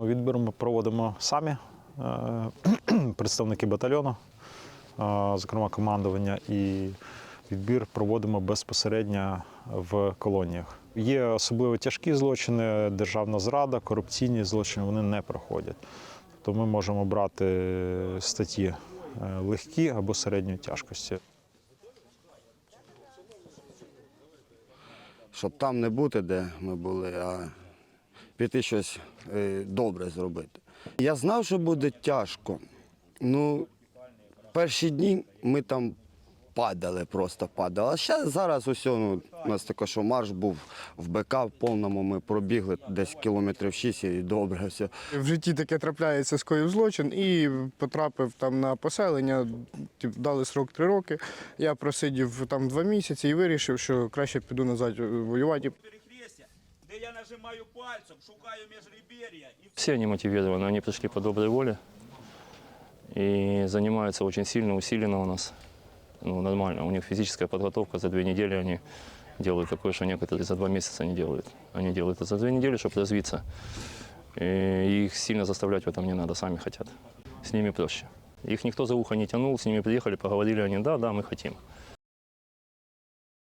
Відбір ми проводимо самі, е, представники батальйону, е, зокрема командування, і відбір проводимо безпосередньо в колоніях. Є особливо тяжкі злочини, державна зрада, корупційні злочини вони не проходять. Тобто ми можемо брати статті е, легкі або середньої тяжкості. щоб там не бути, де ми були, а піти щось е, добре зробити. Я знав, що буде тяжко. Ну, перші дні ми там падали, просто падали. А ще зараз усе, ну, у нас таке, що марш був в БК в повному, ми пробігли десь кілометрів 6 і добре все. В житті таке трапляється, скоїв злочин і потрапив там на поселення, дали срок три роки. Я просидів там два місяці і вирішив, що краще піду назад воювати. Я нажимаю пальцем, шукаю межребер'я і Все они мотивированы, они пришли по доброй воле и занимаются очень сильно, усиленно у нас. Ну, нормально, у них физическая подготовка за две недели они делают такое, что некоторые за два месяца не делают. Они делают это за две недели, чтобы развиться. И их сильно заставлять в этом не надо, сами хотят. С ними проще. Их никто за ухо не тянул, с ними приехали, поговорили они, да, да, мы хотим.